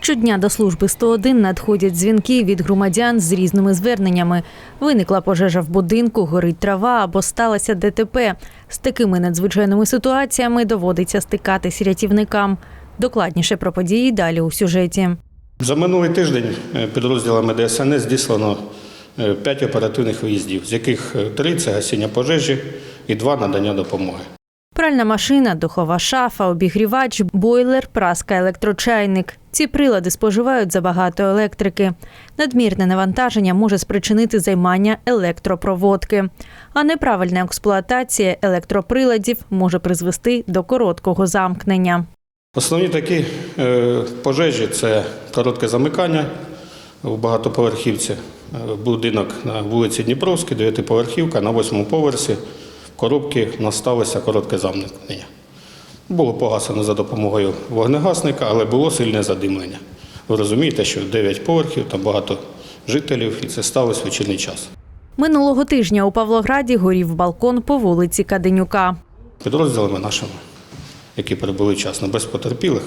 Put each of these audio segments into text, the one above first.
Щодня до служби 101 надходять дзвінки від громадян з різними зверненнями. Виникла пожежа в будинку, горить трава або сталося ДТП. З такими надзвичайними ситуаціями доводиться стикатись рятівникам. Докладніше про події далі у сюжеті. За минулий тиждень е, підрозділами ДСНС здійснено 5 оперативних виїздів, з яких 3 – це гасіння пожежі і 2 – надання допомоги. Пральна машина, духова шафа, обігрівач, бойлер, праска, електрочайник. Ці прилади споживають забагато електрики. Надмірне навантаження може спричинити займання електропроводки. А неправильна експлуатація електроприладів може призвести до короткого замкнення. Основні такі е, пожежі – це коротке замикання у багатоповерхівці. Е, Будинок на вулиці Дніпровській, дев'ятиповерхівка, на восьмому поверсі в коробці насталося коротке замкнення. Було погасено за допомогою вогнегасника, але було сильне задимлення. Ви розумієте, що 9 поверхів, там багато жителів, і це сталося в вечірній час. Минулого тижня у Павлограді горів балкон по вулиці Каденюка. Підрозділами нашими, які перебули вчасно, без потерпілих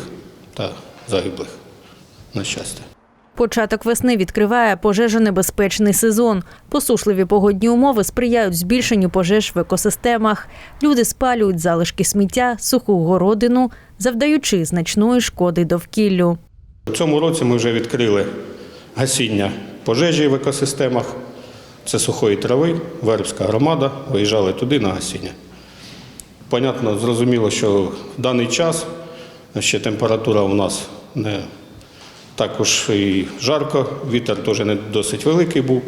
та загиблих, на щастя. Початок весни відкриває пожежонебезпечний сезон. Посушливі погодні умови сприяють збільшенню пожеж в екосистемах. Люди спалюють залишки сміття, суху городину, завдаючи значної шкоди довкіллю. У цьому році ми вже відкрили гасіння пожежі в екосистемах. Це сухої трави, Вербська громада, виїжджали туди на гасіння. Понятно, зрозуміло, що в даний час ще температура у нас не також і жарко, вітер теж не досить великий був,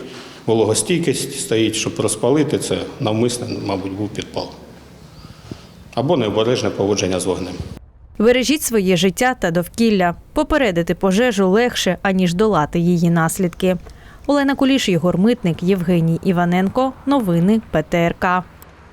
вологостійкість стоїть, щоб розпалити, це навмисне, мабуть, був підпал. Або необережне поводження з вогнем. Бережіть своє життя та довкілля. Попередити пожежу легше, аніж долати її наслідки. Олена Куліш, Єгор Митник, Євгеній Іваненко. Новини ПТРК.